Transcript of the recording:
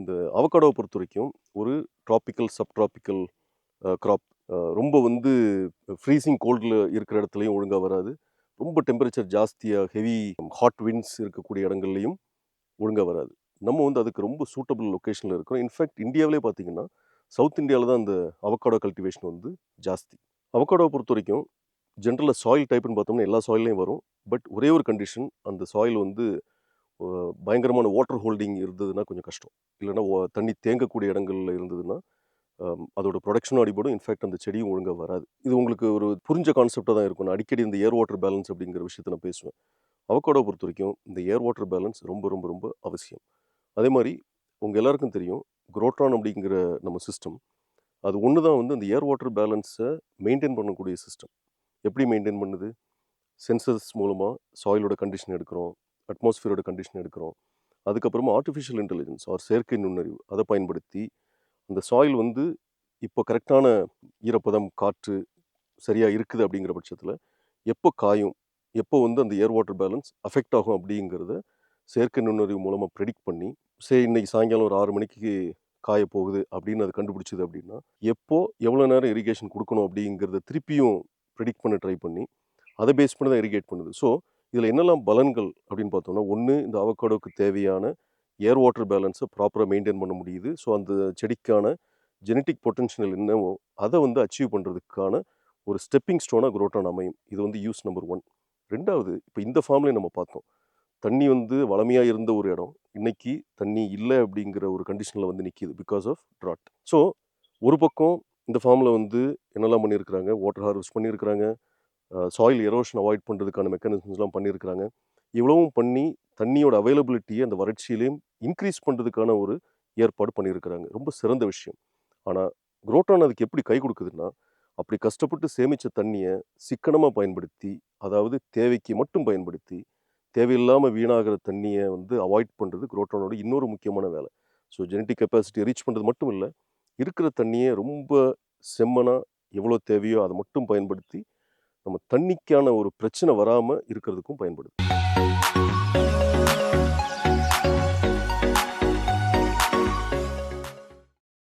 இந்த அவக்காடோவை பொறுத்த வரைக்கும் ஒரு ட்ராபிக்கல் சப்ட்ராபிக்கல் க்ராப் ரொம்ப வந்து ஃப்ரீசிங் கோல்டில் இருக்கிற இடத்துலையும் ஒழுங்காக வராது. ரொம்ப டெம்பரேச்சர் ஜாஸ்தியாக ஹெவி ஹாட் விண்ட்ஸ் இருக்கக்கூடிய இடங்கள்லையும் ஒழுங்காக வராது. நம்ம வந்து அதுக்கு ரொம்ப சூட்டபிள் லொக்கேஷனில் இருக்கிறோம். இன்ஃபேக்ட் இந்தியாவிலே பார்த்தீங்கன்னா சவுத் இந்தியாவில் தான் அந்த அவக்காடோ கல்டிவேஷன் வந்து ஜாஸ்தி. அவக்காடோவை பொறுத்த வரைக்கும் ஜென்ரலாக சாயில் டைப்னு பார்த்தோம்னா எல்லா சாயிலையும் வரும். பட் ஒரே ஒரு கண்டிஷன் அந்த சாயில் வந்து பயங்கரமான வாட்டர் ஹோல்டிங் இருந்ததுன்னா கொஞ்சம் கஷ்டம். இல்லைன்னா தண்ணி தேங்கக்கூடிய இடங்கள்ல இருந்ததுன்னா அதோட ப்ரொடக்ஷனும் அடிபடும். இன்ஃபேக்ட் அந்த செடியும் ஒழுங்காக வராது. இது உங்களுக்கு ஒரு புரிஞ்ச கான்செப்டாக தான் இருக்கும். நான் அடிக்கடி இந்த ஏர் வாட்டர் பேலன்ஸ் அப்படிங்கிற விஷயத்தை நான் பேசுவேன். அவக்காடோ பொறுத்த வரைக்கும் இந்த ஏர் வாட்டர் பேலன்ஸ் ரொம்ப ரொம்ப ரொம்ப அவசியம். அதே மாதிரி உங்கள் எல்லாருக்கும் தெரியும் குரோட்ரான் அப்படிங்கிற நம்ம சிஸ்டம் அது ஒன்று தான் வந்து அந்த ஏர் வாட்டர் பேலன்ஸை மெயின்டைன் பண்ணக்கூடிய சிஸ்டம் எப்படி மெயின்டைன் பண்ணுது? சென்சர்ஸ் மூலமாக சாயிலோட கண்டிஷன் எடுக்கிறோம். அட்மாஸ்ஃபியரோட கண்டிஷன் எடுக்கிறோம். அதுக்கப்புறமா ஆர்டிஃபிஷியல் இன்டெலிஜென்ஸ் ஆர் செயற்கை நுண்ணறிவு அதை பயன்படுத்தி அந்த சாயில் வந்து இப்போ கரெக்டான ஈரப்பதம் காற்று சரியாக இருக்குது அப்படிங்கிற பட்சத்தில் எப்போ காயும் எப்போ வந்து அந்த ஏர் வாட்டர் பேலன்ஸ் அஃபெக்ட் ஆகும் அப்படிங்கிறத செயற்கை நுண்ணறிவு மூலமாக ப்ரெடிக்ட் பண்ணி சரி இன்றைக்கி சாயங்காலம் ஒரு ஆறு மணிக்கு காய போகுது அப்படின்னு அது கண்டுபிடிச்சது அப்படின்னா எப்போ எவ்வளோ நேரம் இரிகேஷன் கொடுக்கணும் அப்படிங்கிறத திருப்பியும் ப்ரெடிக்ட் பண்ண ட்ரை பண்ணி அதை பேஸ் பண்ணி தான் இரிகேட் பண்ணுது. ஸோ இதில் என்னெல்லாம் பலன்கள் அப்படின்னு பார்த்தோம்னா ஒன்று இந்த அவக்காடோக்கு தேவையான ஏர் வாட்டர் பேலன்ஸை ப்ராப்பராக மெயின்டைன் பண்ண முடியுது. ஸோ அந்த செடிக்கான ஜெனட்டிக் பொட்டன்ஷியல் என்னவோ அதை வந்து அச்சீவ் பண்ணுறதுக்கான ஒரு ஸ்டெப்பிங் ஸ்டோனாக குரோட்டான் அமையும். இது வந்து யூஸ் நம்பர் ஒன் ரெண்டாவது இப்போ இந்த ஃபார்ம்லேயே நம்ம பார்த்தோம். தண்ணி வந்து வளமையாக இருந்த ஒரு இடம். இன்னைக்கு தண்ணி இல்லை அப்படிங்கிற ஒரு கண்டிஷனில் வந்து நிற்கிது பிகாஸ் ஆஃப் ட்ராட் ஸோ ஒரு பக்கம் இந்த ஃபார்மில் வந்து என்னெல்லாம் பண்ணியிருக்கிறாங்க? வாட்டர் ஹார்வெஸ்ட் பண்ணியிருக்கிறாங்க. சாயில் எரோஷன் அவாய்ட் பண்ணுறதுக்கான மெக்கானிசம்ஸ்லாம் பண்ணியிருக்கிறாங்க இவ்வளவும் பண்ணி தண்ணியோட அவைலபிலிட்டியை அந்த வறட்சியிலையும் இன்க்ரீஸ் பண்ணுறதுக்கான ஒரு ஏற்பாடு பண்ணியிருக்கிறாங்க ரொம்ப சிறந்த விஷயம். ஆனால் குரோட்டான் அதுக்கு எப்படி கை கொடுக்குதுன்னா அப்படி கஷ்டப்பட்டு சேமித்த தண்ணியை சிக்கனமாக பயன்படுத்தி அதாவது தேவைக்கு மட்டும் பயன்படுத்தி தேவையில்லாமல் வீணாகிற தண்ணியை வந்து அவாய்ட் பண்ணுறது குரோட்டானோட இன்னொரு முக்கியமான வேலை. ஸோ ஜெனட்டிக் கெப்பாசிட்டி ரீச் பண்ணுறது மட்டும் இல்லை இருக்கிற தண்ணியை ரொம்ப செம்மனாக எவ்வளோ தேவையோ அதை மட்டும் பயன்படுத்தி நம்ம தண்ணிக்கான ஒரு பிரச்சனை வராமல் இருக்கிறதுக்கும் பயன்படுது.